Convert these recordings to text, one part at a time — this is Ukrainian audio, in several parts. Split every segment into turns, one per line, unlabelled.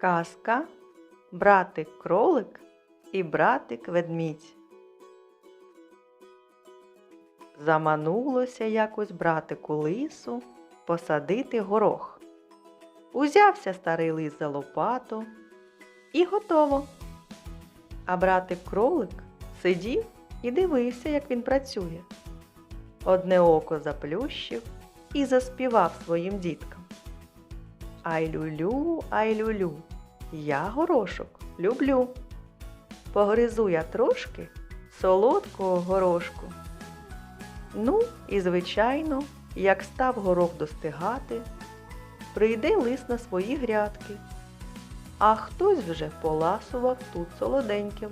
Казка Братик кролик і братик ведмідь. Заманулося якось братику лису посадити горох. Узявся старий лис за лопату і готово. А братик кролик сидів і дивився, як він працює. Одне око заплющив і заспівав своїм діткам. Ай люлю, ай люлю, я горошок люблю. Погризу я трошки солодкого горошку. Ну, і, звичайно, як став горох достигати, прийде лис на свої грядки, а хтось вже поласував тут солоденьким.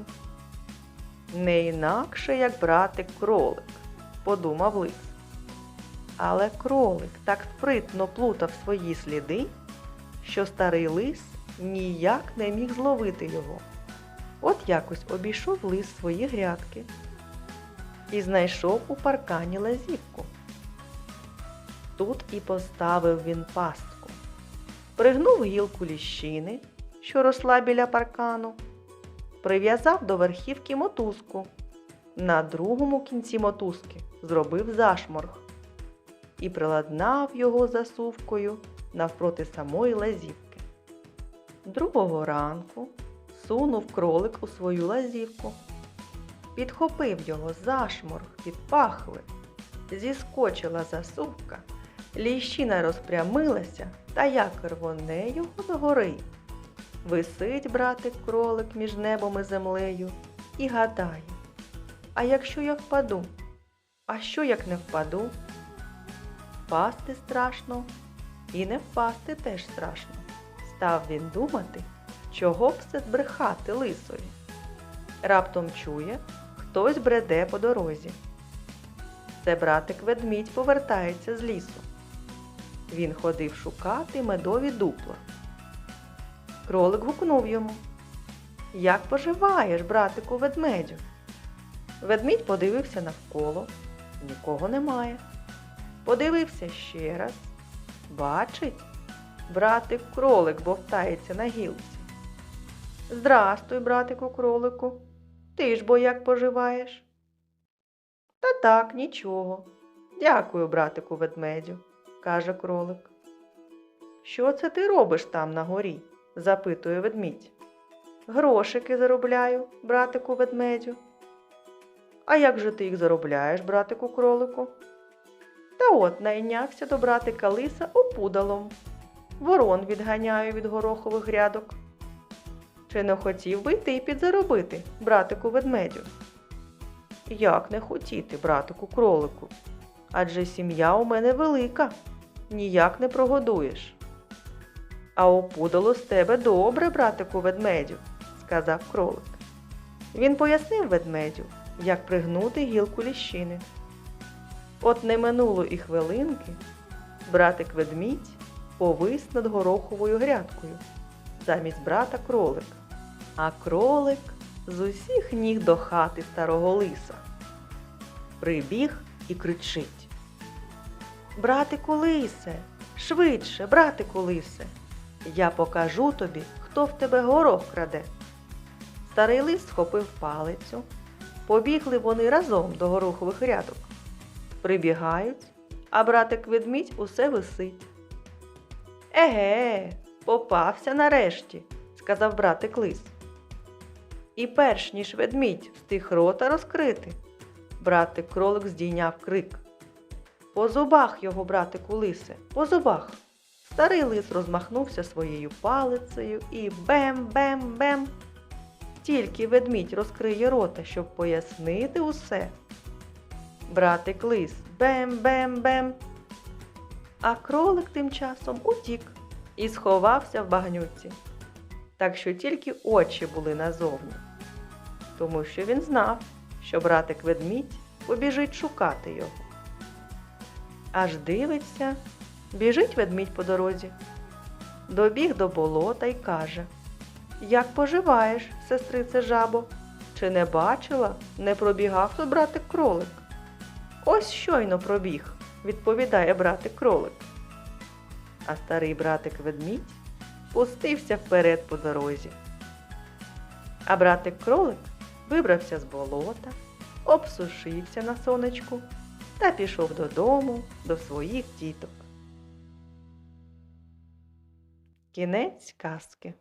Не інакше, як братик кролик, подумав лис. Але кролик так спритно плутав свої сліди, що старий лис ніяк не міг зловити його. От якось обійшов лис свої грядки і знайшов у паркані лазівку. Тут і поставив він пастку, пригнув гілку ліщини, що росла біля паркану, прив'язав до верхівки мотузку. На другому кінці мотузки зробив зашморг і приладнав його засувкою навпроти самої лазівки. Другого ранку сунув кролик у свою лазівку, підхопив його зашморг під пахви, зіскочила засувка, ліщина розпрямилася та як рвоне його догори. Висить братик кролик між небом і землею і гадає, а якщо я впаду? А що як не впаду? Впасти страшно і не впасти теж страшно. Став він думати, чого б це брехати лисові. Раптом чує, хтось бреде по дорозі. Це братик ведмідь повертається з лісу. Він ходив шукати медові дупла. Кролик гукнув йому. Як поживаєш, братику ведмедю? Ведмідь подивився навколо, нікого немає. Подивився ще раз. Бачить, братик кролик бовтається на гілці. Здрастуй, братику кролику. Ти ж бо як поживаєш? Та так, нічого. Дякую, братику ведмедю, каже кролик. Що це ти робиш там на горі? запитує ведмідь. Грошики заробляю, братику ведмедю. А як же ти їх заробляєш, братику кролику? Та от найнявся до братика лиса опудалом. Ворон відганяю від горохових грядок. Чи не хотів би ти підзаробити, братику ведмедю? Як не хотіти, братику кролику? Адже сім'я у мене велика, ніяк не прогодуєш. А опудало з тебе добре, братику ведмедю, сказав кролик. Він пояснив ведмедю, як пригнути гілку ліщини. От не минуло і хвилинки, братик ведмідь повис над гороховою грядкою замість брата кролик. А кролик з усіх ніг до хати старого лиса. Прибіг і кричить. Братику лисе, швидше, братику лисе, я покажу тобі, хто в тебе горох краде. Старий лис схопив палицю. Побігли вони разом до горохових рядок. Прибігають, а братик ведмідь усе висить. Еге, попався нарешті, сказав братик лис. І перш ніж ведмідь встиг рота розкрити, братик кролик здійняв крик. По зубах його, братику лисе, по зубах. Старий лис розмахнувся своєю палицею і бем-бем-бем. Тільки ведмідь розкриє рота, щоб пояснити усе. Братик лис бем-бем-бем. А кролик тим часом утік і сховався в багнюці. Так що тільки очі були назовні. Тому що він знав, що братик ведмідь побіжить шукати його. Аж дивиться, біжить ведмідь по дорозі. Добіг до болота й каже Як поживаєш, сестрице жабо? Чи не бачила, не пробігав тут братик кролик? Ось щойно пробіг, відповідає братик кролик. А старий братик ведмідь пустився вперед по дорозі. А братик кролик вибрався з болота, обсушився на сонечку та пішов додому до своїх діток. Кінець казки.